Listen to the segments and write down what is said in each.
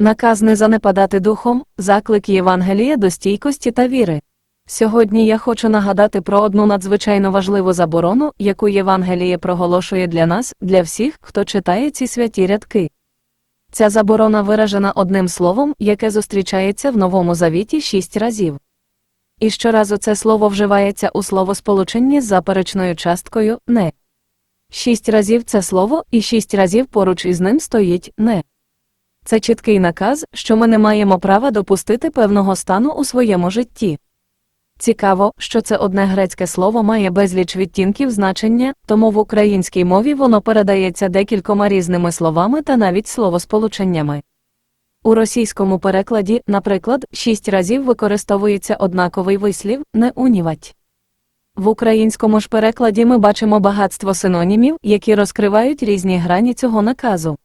Наказ не занепадати духом, заклик Євангелія до стійкості та віри. Сьогодні я хочу нагадати про одну надзвичайно важливу заборону, яку Євангеліє проголошує для нас, для всіх, хто читає ці святі рядки. Ця заборона виражена одним словом, яке зустрічається в Новому Завіті шість разів. І щоразу це слово вживається у словосполученні з заперечною часткою не. Шість разів це слово, і шість разів поруч із ним стоїть не. Це чіткий наказ, що ми не маємо права допустити певного стану у своєму житті. Цікаво, що це одне грецьке слово має безліч відтінків значення, тому в українській мові воно передається декількома різними словами та навіть словосполученнями. У російському перекладі, наприклад, шість разів використовується однаковий вислів не унівать. В українському ж перекладі ми бачимо багатство синонімів, які розкривають різні грані цього наказу.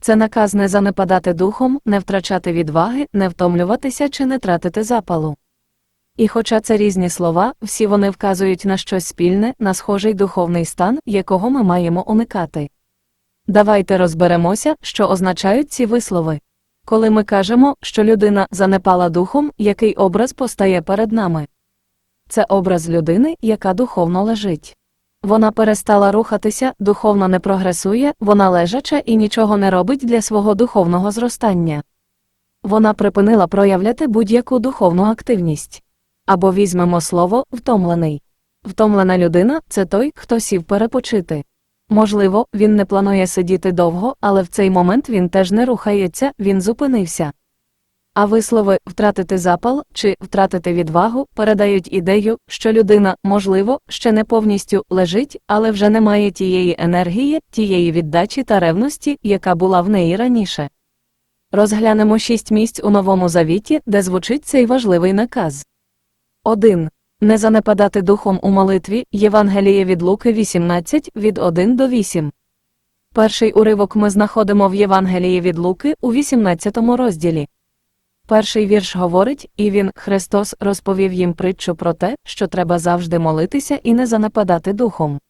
Це наказ не занепадати духом, не втрачати відваги, не втомлюватися чи не тратити запалу. І хоча це різні слова, всі вони вказують на щось спільне, на схожий духовний стан, якого ми маємо уникати. Давайте розберемося, що означають ці вислови. Коли ми кажемо, що людина занепала духом, який образ постає перед нами? Це образ людини, яка духовно лежить. Вона перестала рухатися, духовно не прогресує, вона лежача і нічого не робить для свого духовного зростання. Вона припинила проявляти будь-яку духовну активність. Або візьмемо слово втомлений. Втомлена людина це той, хто сів перепочити. Можливо, він не планує сидіти довго, але в цей момент він теж не рухається, він зупинився. А вислови втратити запал чи втратити відвагу передають ідею, що людина, можливо, ще не повністю лежить, але вже не має тієї енергії, тієї віддачі та ревності, яка була в неї раніше. Розглянемо шість місць у Новому Завіті, де звучить цей важливий наказ. 1. Не занепадати духом у молитві Євангеліє від Луки 18 від 1 до 8. Перший уривок ми знаходимо в Євангелії від Луки у 18 розділі. Перший вірш говорить, і він, Христос, розповів їм притчу про те, що треба завжди молитися і не занепадати духом.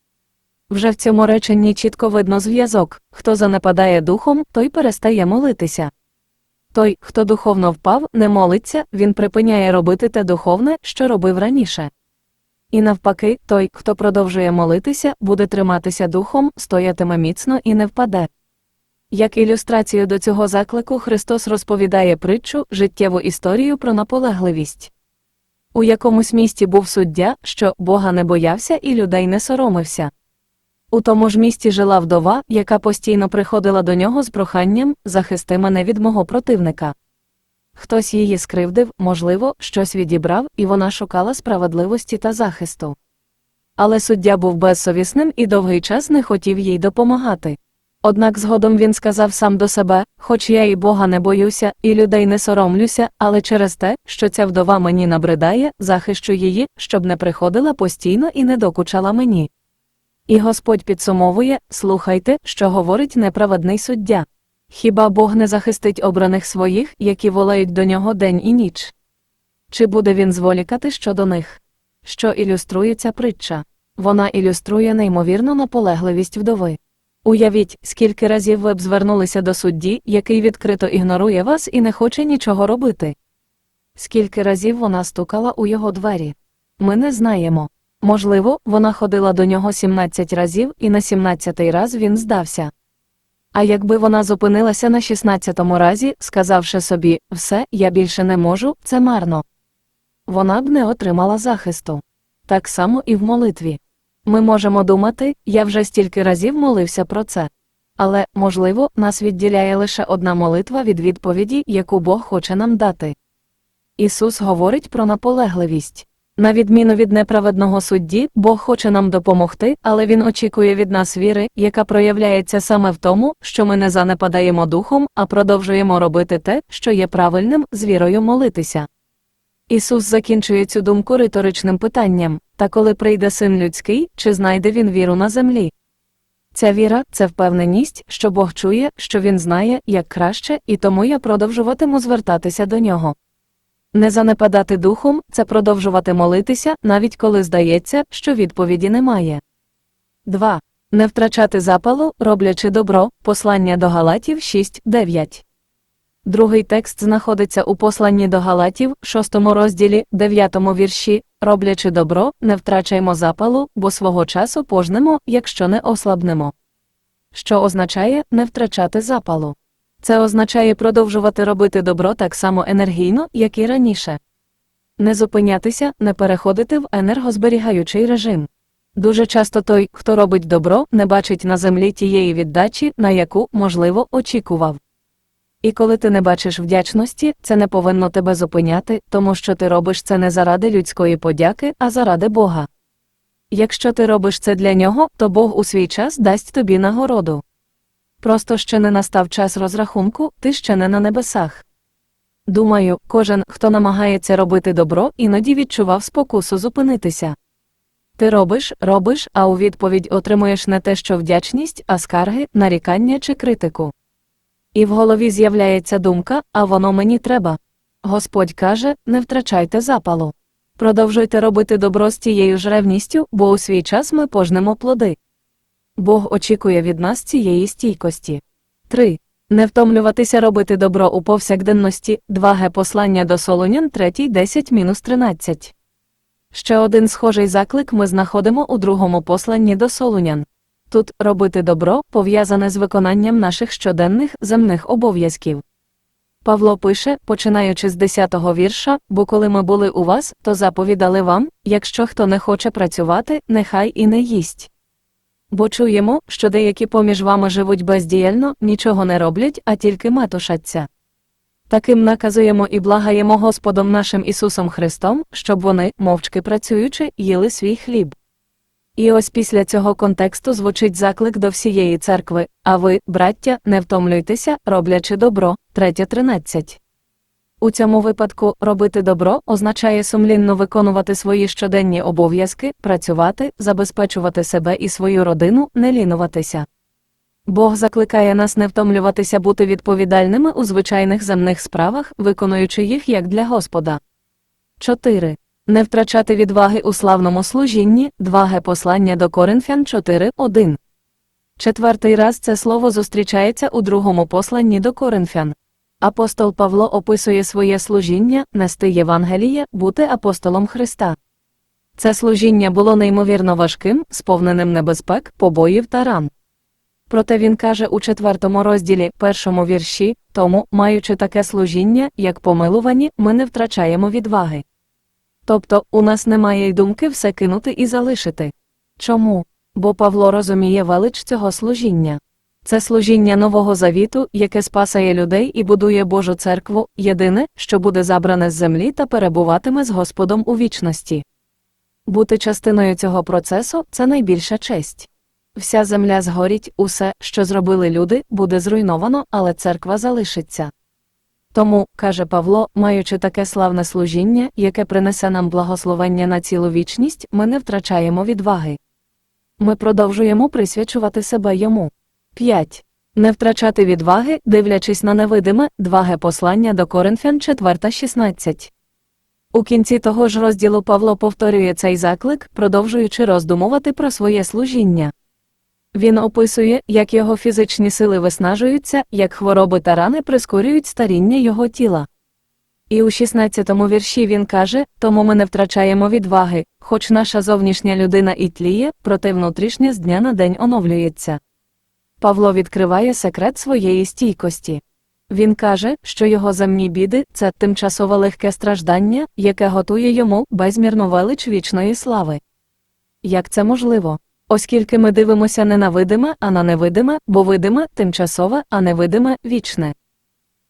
Вже в цьому реченні чітко видно зв'язок хто занепадає духом, той перестає молитися. Той, хто духовно впав, не молиться, він припиняє робити те духовне, що робив раніше. І навпаки, той, хто продовжує молитися, буде триматися духом, стоятиме міцно і не впаде. Як ілюстрацію до цього заклику Христос розповідає притчу, життєву історію про наполегливість. У якомусь місті був суддя, що Бога не боявся і людей не соромився. У тому ж місті жила вдова, яка постійно приходила до нього з проханням захисти мене від мого противника. Хтось її скривдив, можливо, щось відібрав, і вона шукала справедливості та захисту. Але суддя був безсовісним і довгий час не хотів їй допомагати. Однак згодом він сказав сам до себе хоч я і Бога не боюся, і людей не соромлюся, але через те, що ця вдова мені набридає, захищу її, щоб не приходила постійно і не докучала мені. І Господь підсумовує слухайте, що говорить неправедний суддя. Хіба Бог не захистить обраних своїх, які волають до нього день і ніч? Чи буде він зволікати щодо них? Що ілюструє ця притча? Вона ілюструє неймовірну наполегливість вдови. Уявіть, скільки разів ви б звернулися до судді, який відкрито ігнорує вас і не хоче нічого робити. Скільки разів вона стукала у його двері? Ми не знаємо. Можливо, вона ходила до нього 17 разів, і на 17-й раз він здався. А якби вона зупинилася на 16-му разі, сказавши собі все, я більше не можу, це марно. Вона б не отримала захисту. Так само і в молитві. Ми можемо думати, я вже стільки разів молився про це. Але, можливо, нас відділяє лише одна молитва від відповіді, яку Бог хоче нам дати. Ісус говорить про наполегливість. На відміну від неправедного судді, Бог хоче нам допомогти, але Він очікує від нас віри, яка проявляється саме в тому, що ми не занепадаємо духом, а продовжуємо робити те, що є правильним, з вірою молитися. Ісус закінчує цю думку риторичним питанням та коли прийде син людський, чи знайде він віру на землі? Ця віра це впевненість, що Бог чує, що Він знає, як краще, і тому я продовжуватиму звертатися до нього. Не занепадати духом це продовжувати молитися, навіть коли здається, що відповіді немає. 2. Не втрачати запалу, роблячи добро, послання до Галатів 6.9. Другий текст знаходиться у посланні до Галатів, 6 розділі, 9 вірші, роблячи добро, не втрачаймо запалу, бо свого часу пожнемо, якщо не ослабнемо. Що означає не втрачати запалу? Це означає продовжувати робити добро так само енергійно, як і раніше. Не зупинятися, не переходити в енергозберігаючий режим. Дуже часто той, хто робить добро, не бачить на землі тієї віддачі, на яку, можливо, очікував. І коли ти не бачиш вдячності, це не повинно тебе зупиняти, тому що ти робиш це не заради людської подяки, а заради Бога. Якщо ти робиш це для нього, то Бог у свій час дасть тобі нагороду. Просто ще не настав час розрахунку, ти ще не на небесах. Думаю, кожен, хто намагається робити добро, іноді відчував спокусу зупинитися. Ти робиш, робиш, а у відповідь отримуєш не те, що вдячність, а скарги, нарікання чи критику. І в голові з'являється думка, а воно мені треба. Господь каже, не втрачайте запалу. Продовжуйте робити добро з тією ж ревністю, бо у свій час ми пожнемо плоди. Бог очікує від нас цієї стійкості. 3. Не втомлюватися робити добро у повсякденності 2Г послання до Солонян 3, 10-13. Ще один схожий заклик ми знаходимо у другому посланні до Солунян. Тут робити добро пов'язане з виконанням наших щоденних земних обов'язків. Павло пише, починаючи з 10-го вірша, бо коли ми були у вас, то заповідали вам, якщо хто не хоче працювати, нехай і не їсть. Бо чуємо, що деякі поміж вами живуть бездіяльно, нічого не роблять, а тільки метушаться. Таким наказуємо і благаємо Господом нашим Ісусом Христом, щоб вони, мовчки працюючи, їли свій хліб. І ось після цього контексту звучить заклик до всієї церкви, а ви, браття, не втомлюйтеся, роблячи добро, 3.13. У цьому випадку робити добро означає сумлінно виконувати свої щоденні обов'язки, працювати, забезпечувати себе і свою родину, не лінуватися. Бог закликає нас не втомлюватися бути відповідальними у звичайних земних справах, виконуючи їх як для Господа. 4. Не втрачати відваги у славному служінні, 2Г послання до Коринфян 4.1. Четвертий раз це слово зустрічається у другому посланні до Коринфян. Апостол Павло описує своє служіння, нести Євангеліє, бути апостолом Христа. Це служіння було неймовірно важким, сповненим небезпек, побоїв та ран. Проте він каже у четвертому розділі, першому вірші, тому, маючи таке служіння, як помилувані, ми не втрачаємо відваги. Тобто, у нас немає й думки все кинути і залишити. Чому? Бо Павло розуміє велич цього служіння. Це служіння Нового Завіту, яке спасає людей і будує Божу церкву, єдине, що буде забране з землі та перебуватиме з Господом у вічності. Бути частиною цього процесу це найбільша честь. Вся земля згоріть, усе, що зробили люди, буде зруйновано, але церква залишиться. Тому, каже Павло, маючи таке славне служіння, яке принесе нам благословення на цілу вічність, ми не втрачаємо відваги. Ми продовжуємо присвячувати себе йому. 5. Не втрачати відваги, дивлячись на невидиме, 2Г послання до Коринфян 4.16. У кінці того ж розділу Павло повторює цей заклик, продовжуючи роздумувати про своє служіння. Він описує, як його фізичні сили виснажуються, як хвороби та рани прискорюють старіння його тіла. І у 16-му вірші він каже: тому ми не втрачаємо відваги, хоч наша зовнішня людина і тліє, проте внутрішня з дня на день оновлюється. Павло відкриває секрет своєї стійкості. Він каже, що його земні біди це тимчасове легке страждання, яке готує йому безмірну велич вічної слави. Як це можливо? Оскільки ми дивимося не на видиме, а на невидиме, бо видиме тимчасове, а невидиме вічне.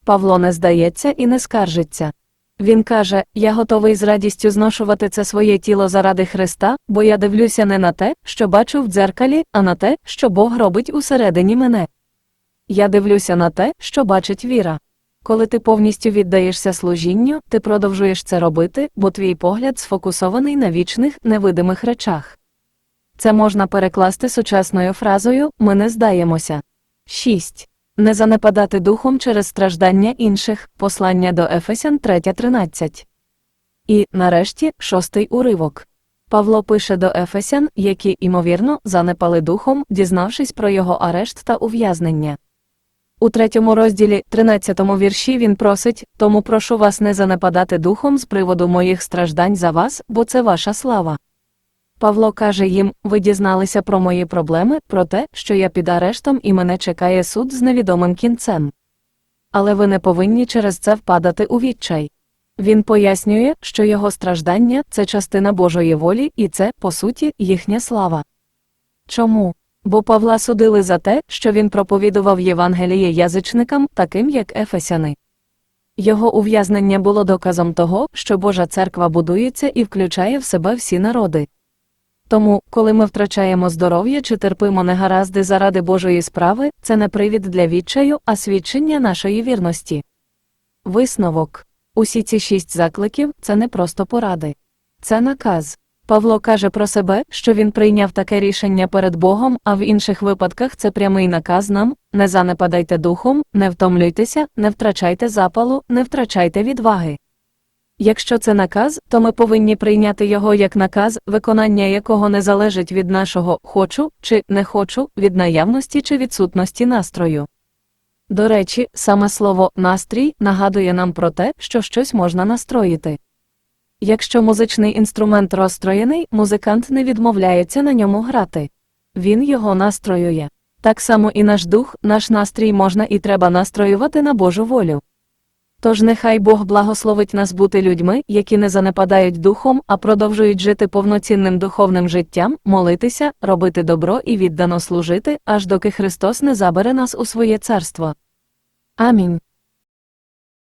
Павло не здається і не скаржиться. Він каже: Я готовий з радістю зношувати це своє тіло заради Христа, бо я дивлюся не на те, що бачу в дзеркалі, а на те, що Бог робить усередині мене. Я дивлюся на те, що бачить віра. Коли ти повністю віддаєшся служінню, ти продовжуєш це робити, бо твій погляд сфокусований на вічних, невидимих речах. Це можна перекласти сучасною фразою Ми не здаємося. 6. Не занепадати духом через страждання інших, послання до Ефесян 3.13. І, нарешті, шостий уривок. Павло пише до Ефесян, які, ймовірно, занепали духом, дізнавшись про його арешт та ув'язнення. У третьому розділі, 13 вірші він просить, тому прошу вас не занепадати духом з приводу моїх страждань за вас, бо це ваша слава. Павло каже їм: ви дізналися про мої проблеми, про те, що я під арештом і мене чекає суд з невідомим кінцем. Але ви не повинні через це впадати у відчай. Він пояснює, що його страждання це частина Божої волі, і це, по суті, їхня слава. Чому? Бо Павла судили за те, що він проповідував Євангеліє язичникам, таким як Ефесяни. Його ув'язнення було доказом того, що Божа церква будується і включає в себе всі народи. Тому, коли ми втрачаємо здоров'я чи терпимо негаразди заради Божої справи, це не привід для відчаю, а свідчення нашої вірності. Висновок Усі ці шість закликів це не просто поради. Це наказ. Павло каже про себе, що він прийняв таке рішення перед Богом, а в інших випадках це прямий наказ нам не занепадайте духом, не втомлюйтеся, не втрачайте запалу, не втрачайте відваги. Якщо це наказ, то ми повинні прийняти його як наказ, виконання якого не залежить від нашого хочу чи не хочу, від наявності чи відсутності настрою. До речі, саме слово настрій нагадує нам про те, що щось можна настроїти. Якщо музичний інструмент розстроєний, музикант не відмовляється на ньому грати. Він його настроює. Так само і наш дух, наш настрій можна і треба настроювати на Божу волю. Тож нехай Бог благословить нас бути людьми, які не занепадають духом, а продовжують жити повноцінним духовним життям, молитися, робити добро і віддано служити, аж доки Христос не забере нас у своє царство. Амінь.